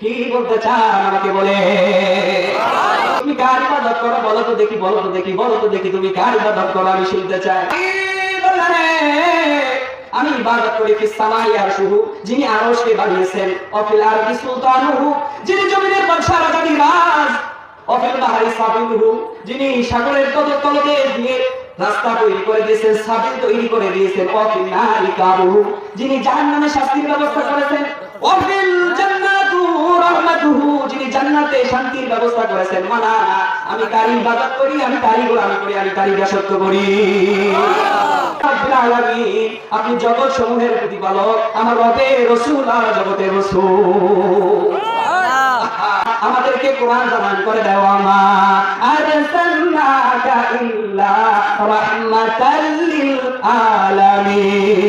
কি বলতে চান আমাকে বলে? তুমি কার বলো তো দেখি, বলো তো দেখি, বলো তো দেখি, তুমি কার ইবাদত করো? আমি শুনতে চাই। আমি ইবাদত করি ফিস সামাই আরশুহু যিনি আরশকে বানিয়েছেন। অফিল আরদি সুলতানুহু যিনি জমিনের বাদশা রাজাদি রাজ। অফিল বাহারি সাবিলুহু যিনি সাগরের তল তলদে দিয়ে রাস্তা তৈরি করে দিয়েছেন সাবিল তৈরি করে দিয়েছেন। অফিল নারি কাবুহু যিনি জাহান্নামে শাস্তির ব্যবস্থা করেছেন। অফিল জান্নাতু রাহমাতুহু যিনি জান্নাতে শান্তির ব্যবস্থা করেছেন। মানা আমি কারি ইবাদত করি আমি কারি গোলামি করি আমি কারি দাসত্ব করি। আলামিন, আপনি জগৎ সমূহের প্রতিপালক আমার রবে রসুল আর জগতের রসুল। আমাদেরকে কোরআন জমান করে দেওয়া মা আরসালনাকা ইল্লা রাহমাতাল লিল আলামিন।